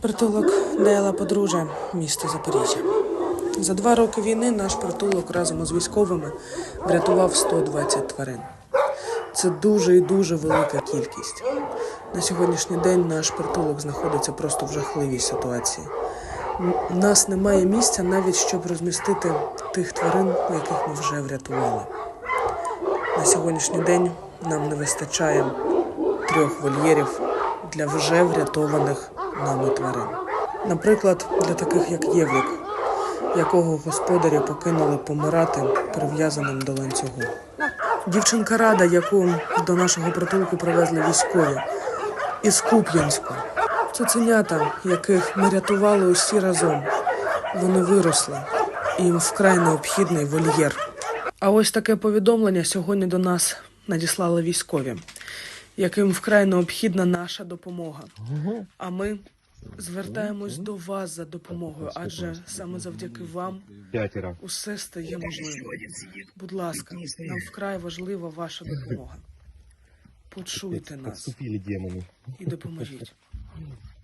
Притулок Дейла Подружжя, місто Запоріжжя. За два роки війни наш притулок разом із військовими врятував 120 тварин. Це дуже і дуже велика кількість. На сьогоднішній день наш притулок знаходиться просто в жахливій ситуації. У нас немає місця навіть щоб розмістити тих тварин, яких ми вже врятували. На сьогоднішній день нам не вистачає трьох вольєрів для вже врятованих нами тварин. Наприклад, для таких як Євлік, якого господарі покинули помирати прив'язаним до ланцюгу. Дівчинка Рада, яку до нашого притулку привезли військові із Куп'янську. Цуценята, яких ми рятували усі разом. Вони виросли, і їм вкрай необхідний вольєр. А ось таке повідомлення сьогодні до нас надіслали військові, яким вкрай необхідна наша допомога. А ми звертаємось до вас за допомогою, адже саме завдяки вам усе стає можливим. Будь ласка, нам вкрай важлива ваша допомога. Почуйте нас і допоможіть.